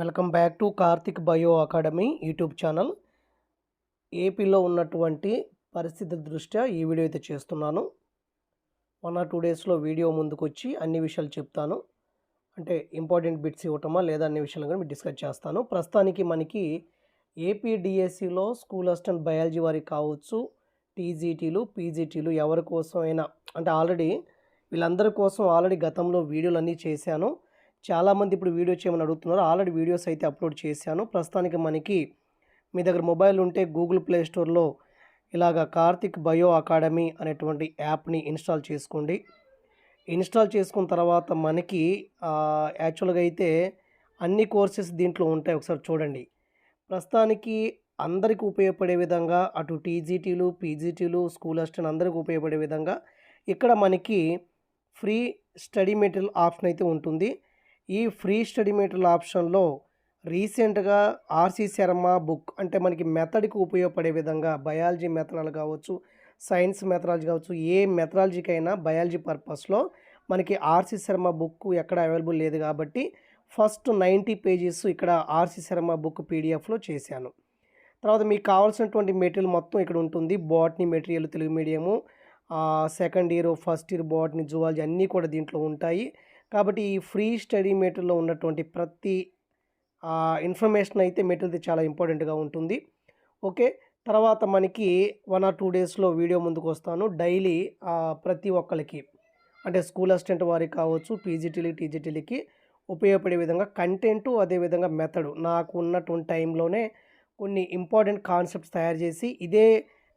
Welcome back to Karthik bio academy YouTube channel. ఏపీలో ఉన్నటువంటి పరిస్థితి దృష్ట్యా ఈ వీడియో అయితే చేస్తున్నాను. వన్ ఆర్ టూ డేస్లో వీడియో ముందుకు వచ్చి అన్ని విషయాలు చెప్తాను. అంటే ఇంపార్టెంట్ బిట్స్ ఇవ్వటమా లేదా అన్ని విషయాలు కూడా డిస్కస్ చేస్తాను. ప్రస్తుతానికి మనకి ఏపీడిఎస్సిలో స్కూల్ అసిస్టెంట్ బయాలజీ వారికి కావచ్చు టీజీటీలు పీజీటీలు ఎవరి కోసం అయినా అంటే ఆల్రెడీ వీళ్ళందరి కోసం ఆల్రెడీ గతంలో వీడియోలు అన్నీ చేశాను. చాలామంది ఇప్పుడు వీడియో చేయమని అడుగుతున్నారు. ఆల్రెడీ వీడియోస్ అయితే అప్లోడ్ చేశాను. ప్రస్తుతానికి మనకి మీ దగ్గర మొబైల్ ఉంటే గూగుల్ ప్లే స్టోర్లో ఇలాగ కార్తిక్ బయో అకాడమీ అనేటువంటి యాప్ని ఇన్స్టాల్ చేసుకోండి. ఇన్స్టాల్ చేసుకున్న తర్వాత మనకి యాక్చువల్గా అయితే అన్ని కోర్సెస్ దీంట్లో ఉంటాయి. ఒకసారి చూడండి. ప్రస్తుతానికి అందరికీ ఉపయోగపడే విధంగా అటు టీజీటీలు పీజీటీలు స్కూల్ అసిస్టెంట్ అందరికీ ఉపయోగపడే విధంగా ఇక్కడ మనకి ఫ్రీ స్టడీ మెటీరియల్ ఆప్షన్ అయితే ఉంటుంది. ఈ ఫ్రీ స్టడీ మెటీరియల్ ఆప్షన్లో రీసెంట్గా ఆర్సీ శర్మ బుక్ అంటే మనకి మెథడ్కి ఉపయోగపడే విధంగా బయాలజీ మెథడాలు కావచ్చు సైన్స్ మెథడాలజీ కావచ్చు ఏ మెథడాలజీకైనా బయాలజీ పర్పస్లో మనకి ఆర్సీ శర్మ బుక్ ఎక్కడ అవైలబుల్ లేదు కాబట్టి ఫస్ట్ నైంటీ పేజెస్ ఇక్కడ ఆర్సీ శర్మ బుక్ పీడిఎఫ్లో చేశాను. తర్వాత మీకు కావాల్సినటువంటి మెటీరియల్ మొత్తం ఇక్కడ ఉంటుంది. Botany material Telugu medium second year first year botany zoology అన్నీ కూడా దీంట్లో ఉంటాయి. కాబట్టి ఈ ఫ్రీ స్టడీ మెటీరియల్లో ఉన్నటువంటి ప్రతి ఇన్ఫర్మేషన్ అయితే మెటీరియల్ చాలా ఇంపార్టెంట్గా ఉంటుంది. ఓకే తర్వాత మనకి వన్ ఆర్ టూ డేస్లో వీడియో ముందుకు వస్తాను. డైలీ ప్రతి ఒక్కరికి అంటే స్కూల్ అసిస్టెంట్ వారికి కావచ్చు పీజీటీలీ టీజీటీలకి ఉపయోగపడే విధంగా కంటెంట్ అదేవిధంగా మెథడ్. నాకు ఉన్నటువంటి టైంలోనే కొన్ని ఇంపార్టెంట్ కాన్సెప్ట్స్ తయారు చేసి ఇదే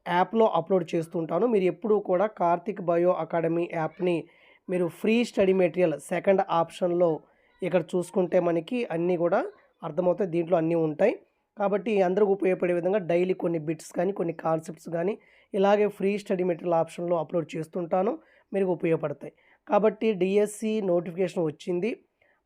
యాప్లో అప్లోడ్ చేస్తుంటాను మీరు ఎప్పుడూ కూడా కార్తిక్ బయో అకాడమీ యాప్ని మీరు ఫ్రీ స్టడీ మెటీరియల్ సెకండ్ ఆప్షన్లో ఇక్కడ చూసుకుంటే మనకి అన్నీ కూడా అర్థమవుతాయి. దీంట్లో అన్నీ ఉంటాయి. కాబట్టి అందరికి ఉపయోగపడే విధంగా డైలీ కొన్ని బిట్స్ కానీ కొన్ని కాన్సెప్ట్స్ కానీ ఇలాగే ఫ్రీ స్టడీ మెటీరియల్ ఆప్షన్లో అప్లోడ్ చేస్తుంటాను. మీకు ఉపయోగపడతాయి. కాబట్టి డిఎస్సి నోటిఫికేషన్ వచ్చింది.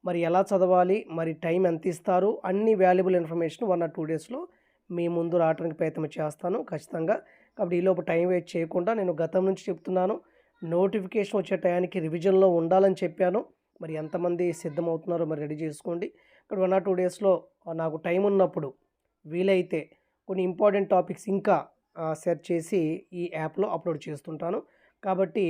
మరి ఎలా చదవాలి? మరి టైం ఎంత ఇస్తారు? అన్ని valuable information one or two డేస్లో మీ ముందు రావడానికి ప్రయత్నం చేస్తాను ఖచ్చితంగా. కాబట్టి ఈలోపు టైం వేస్ట్ చేయకుండా నేను గతం నుంచి చెప్తున్నాను. నోటిఫికేషన్ వచ్చే టయానికి రివిజన్లో ఉండాలని చెప్పాను. మరి ఎంతమంది సిద్ధమవుతున్నారో మరి రెడీ చేసుకోండి. ఇక్కడ వన్ ఆర్ టూ డేస్లో నాకు టైం ఉన్నప్పుడు వీలైతే కొన్ని ఇంపార్టెంట్ టాపిక్స్ ఇంకా సెర్చ్ చేసి ఈ యాప్లో అప్లోడ్ చేస్తుంటాను. కాబట్టి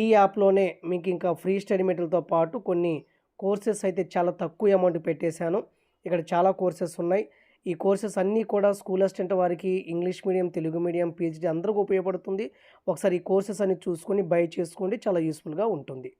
ఈ యాప్లోనే మీకు ఇంకా ఫ్రీ స్టడీ మెటీరియల్తో పాటు కొన్ని కోర్సెస్ అయితే చాలా తక్కువ అమౌంట్ పెట్టేశాను. ఇక్కడ చాలా కోర్సెస్ ఉన్నాయి. ఈ కోర్సెస్ అన్నీ కూడా స్కూల్ అసిస్టెంట్ వారికి English medium Telugu medium PhD అందరికీ ఉపయోగపడుతుంది. ఒకసారి ఈ కోర్సెస్ అన్ని చూసుకొని బై చేసుకోండి. చాలా యూస్ఫుల్గా ఉంటుంది.